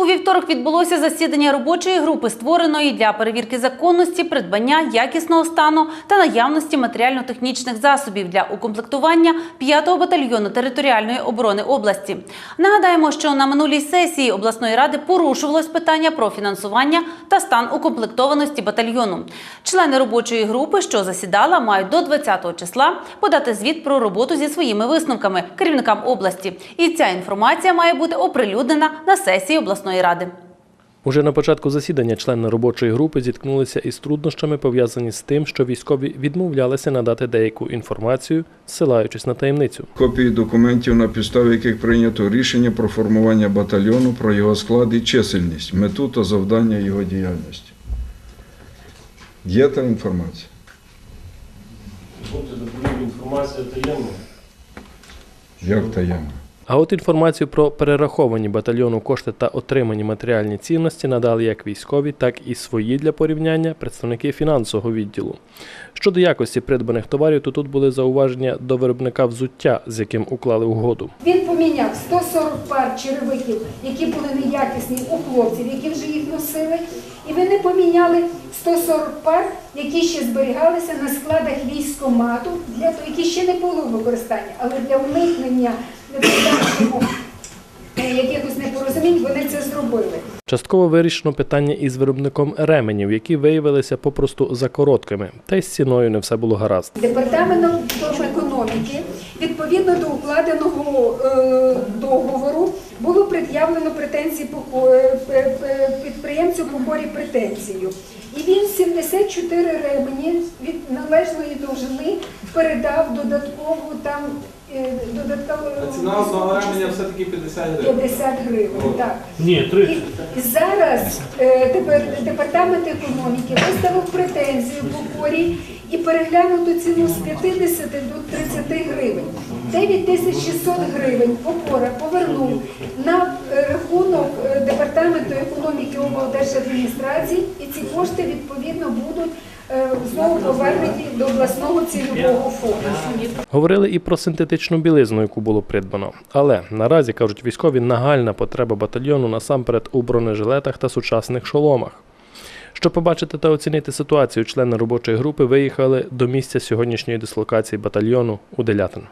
У вівторок відбулося засідання робочої групи, створеної для перевірки законності, придбання якісного стану та наявності матеріально-технічних засобів для укомплектування 5-го батальйону територіальної оборони області. Нагадаємо, що на минулій сесії обласної ради порушувалось питання про фінансування та стан укомплектованості батальйону. Члени робочої групи, що засідала, мають до 20 числа подати звіт про роботу зі своїми висновками керівникам області. І ця інформація має бути оприлюднена на сесії обласної ради. Уже на початку засідання члени робочої групи зіткнулися із труднощами, пов'язані з тим, що військові відмовлялися надати деяку інформацію, ссилаючись на таємницю. Копії документів, на підставі яких прийнято рішення про формування батальйону, про його склад і чисельність, мету та завдання його діяльності. Є та інформація? Доповім інформація таємна. Як таємно? А от інформацію про перераховані батальйону кошти та отримані матеріальні цінності надали як військові, так і свої для порівняння представники фінансового відділу. Щодо якості придбаних товарів, то тут були зауваження до виробника взуття, з яким уклали угоду. Він поміняв 140 пар черевиків, які були неякісні у хлопців, які вже їх носили. І вони поміняли 140 пар, які ще зберігалися на складах військомату, для того, які ще не було в використанні, але для уникнення е, якихось непорозумінь вони це зробили. Частково вирішено питання із виробником ременів, які виявилися попросту закороткими, та й з ціною не все було гаразд. Департаментом економіки відповідно до укладеного е, договору було пред'явлено претензії е, підприємцю по хорі претензію. І він 74 ремені від належної довжини передав додаткову там е, додаткову А ціна одного ременя все-таки 50 гривень. 50 гривень. Так. Ні, 30. І зараз е, тепер департамент економіки виставив претензію по хорі і переглянув ту ціну з 50 до 30 гривень. 9600 гривень опора повернув на рахунок е, департаменту економіки облдержадміністрації, і ці кошти відповідно будуть знову повернені до обласного цільового фонду. Говорили і про синтетичну білизну, яку було придбано. Але наразі кажуть військові нагальна потреба батальйону насамперед у бронежилетах та сучасних шоломах. Щоб побачити та оцінити ситуацію, члени робочої групи виїхали до місця сьогоднішньої дислокації батальйону у Делятин.